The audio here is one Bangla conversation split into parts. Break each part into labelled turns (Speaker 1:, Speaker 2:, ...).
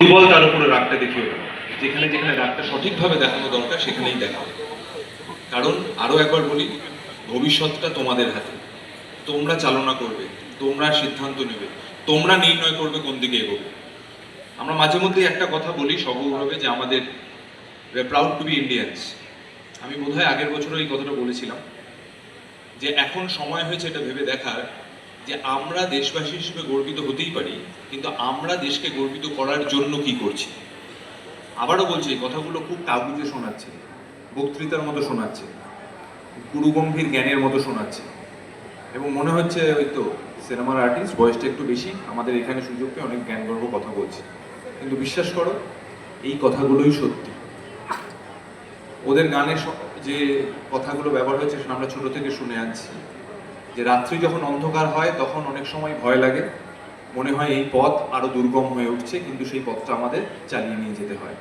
Speaker 1: দুর্বল তার উপরে রাগটা দেখিও যেখানে যেখানে রাগটা সঠিকভাবে দেখানো দরকার, সেখানেই দেখাও। কারণ আরও একবার বলি, ভবিষ্যৎটা তোমাদের হাতে। তোমরা চালনা করবে, তোমরা সিদ্ধান্ত নেবে, তোমরা নির্ণয় করবে কোন দিকে এগোবে। আমরা মাঝে মধ্যে একটা কথা বলি সবভাবে যে আমাদের প্রাউড টু বি ইন্ডিয়ান্স আমি বোধহয় আগের বছরও এই কথাটা বলেছিলাম যে এখন সময় হয়েছে এটা ভেবে দেখার। যে আমরা দেশবাসী হিসেবে গর্বিত হতেই পারি, কিন্তু আমরা দেশকে গর্বিত করার জন্য কি করছি? আবারও বলছি কথাগুলো খুব কাগুজে শোনাচ্ছে, বক্তৃতার মতো শোনাচ্ছে, গুরুগম্ভীর জ্ঞানের মতো শোনাচ্ছে। এবং মনে হচ্ছে ওই তো সিনেমার আর্টিস্ট বয়সটা একটু বেশি, আমাদের এখানে সুযোগ পেয়ে অনেক জ্ঞানগর্ভ কথা বলছে। কিন্তু বিশ্বাস করো, এই কথাগুলোই সত্যি। ওদের গানে যে কথাগুলো ব্যবহার হয়েছে সেটা আমরা ছোট থেকে শুনে আনছি। যে রাত্রি যখন অন্ধকার হয়, তখন অনেক সময় ভয় লাগে। মনে হয় এই পথ আরও দুর্গম হয়ে উঠছে, কিন্তু সেই পথটা আমাদের চালিয়ে নিয়ে যেতে হয়।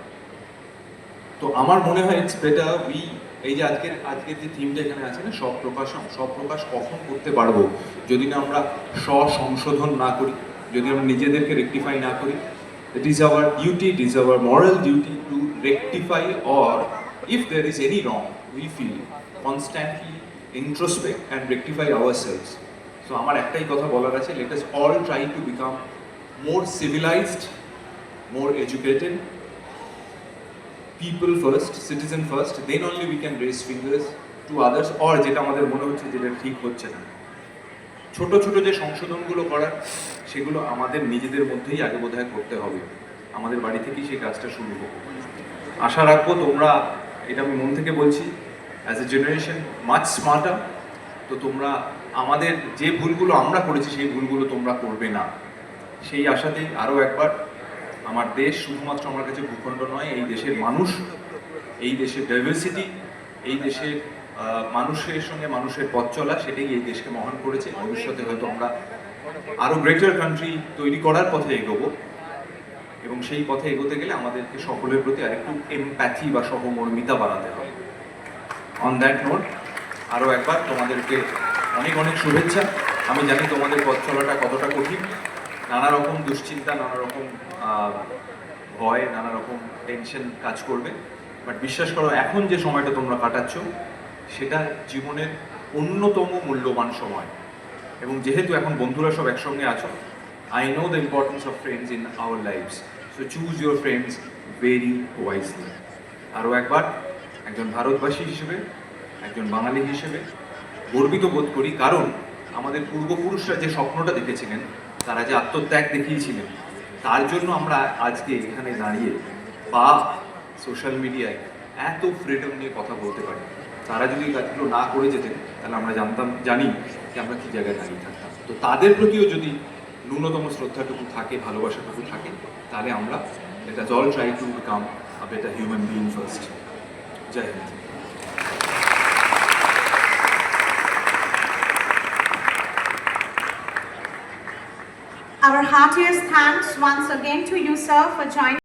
Speaker 1: তো আমার মনে হয় ইটস বেটার উই এই যে আজকের আজকের যে থিমটা এখানে আছে না, সব প্রকাশ সব প্রকাশ কখন করতে পারব? যদি না আমরা স্ব-সংশোধন না করি, যদি আমরা নিজেদেরকে রেকটিফাই না করি it is our duty it is our moral duty to rectify or if there is any wrong we feel constantly introspect and rectify ourselves so আমার একটাই কথা বলার আছে let us all try to become more civilized more educated people first citizen first then only we can raise fingers to others or যেটা আমাদের মনে হচ্ছে যেটা ঠিক হচ্ছে না ছোট ছোট যে সংশোধনগুলো করার সেগুলো আমাদের নিজেদের মধ্যেই আগে বোধহয় করতে হবে আমাদের বাড়ি থেকেই সেই কাজটা শুরু হোক আশা রাখব তোমরা এটা আমি মন থেকে বলছি as a generation much smarter তো তোমরা, আমাদের যে ভুলগুলো আমরা করেছি, সেই ভুলগুলো তোমরা করবে না। সেই আশাতে আরও একবার, আমার দেশ শুধুমাত্র আমার কাছে ভূখণ্ড নয়, এই দেশের মানুষ, এই দেশের ডাইভার্সিটি এই দেশের মানুষের সঙ্গে মানুষের পথ চলা, সেটাই এই দেশকে মহান করেছে। ভবিষ্যতে হয়তো আমরা আরও গ্রেটার কান্ট্রি তৈরি করার পথে এগোবো। এবং সেই পথে এগোতে গেলে আমাদেরকে সকলের প্রতি আরেকটু এমপ্যাথি বা সহমর্মিতা বাড়াতে হবে। অন দ্যাট নোট আরও একবার তোমাদেরকে অনেক অনেক শুভেচ্ছা। আমি জানি তোমাদের পথ চলাটা কতটা কঠিন। নানা রকম দুশ্চিন্তা, নানা রকম ভয়, নানা রকম টেনশন কাজ করবে। বাট বিশ্বাস করো, এখন যে সময়টা তোমরা কাটাচ্ছ, সেটা জীবনের অন্যতম মূল্যবান সময়। এবং যেহেতু এখন বন্ধুরা সব একসঙ্গে আছো I know the importance of friends in our lives so choose your friends very wisely আরও একবার একজন ভারতবাসী হিসেবে, একজন বাঙালি হিসেবে গর্বিত বোধ করি, কারণ আমাদের পূর্বপুরুষরা যে স্বপ্নটা দেখেছিলেন, তারা যে আত্মত্যাগ দেখিয়েছিলেন, তার জন্য আমরা আজকে এখানে দাঁড়িয়ে বা সোশ্যাল মিডিয়ায় এত ফ্রিডম নিয়ে কথা বলতে পারি। তারা যদি কাজগুলো না করে যেতেন, তাহলে আমরা জানতাম, জানি যে আমরা কী জায়গায় দাঁড়িয়ে থাকতাম। তো তাদের প্রতিও যদি ন্যূনতম শ্রদ্ধাটুকু থাকে, ভালোবাসাটুকু থাকে, তাহলে আমরা এটা জল try to become a better human being first
Speaker 2: Our heartiest thanks once again to you, sir, for joining.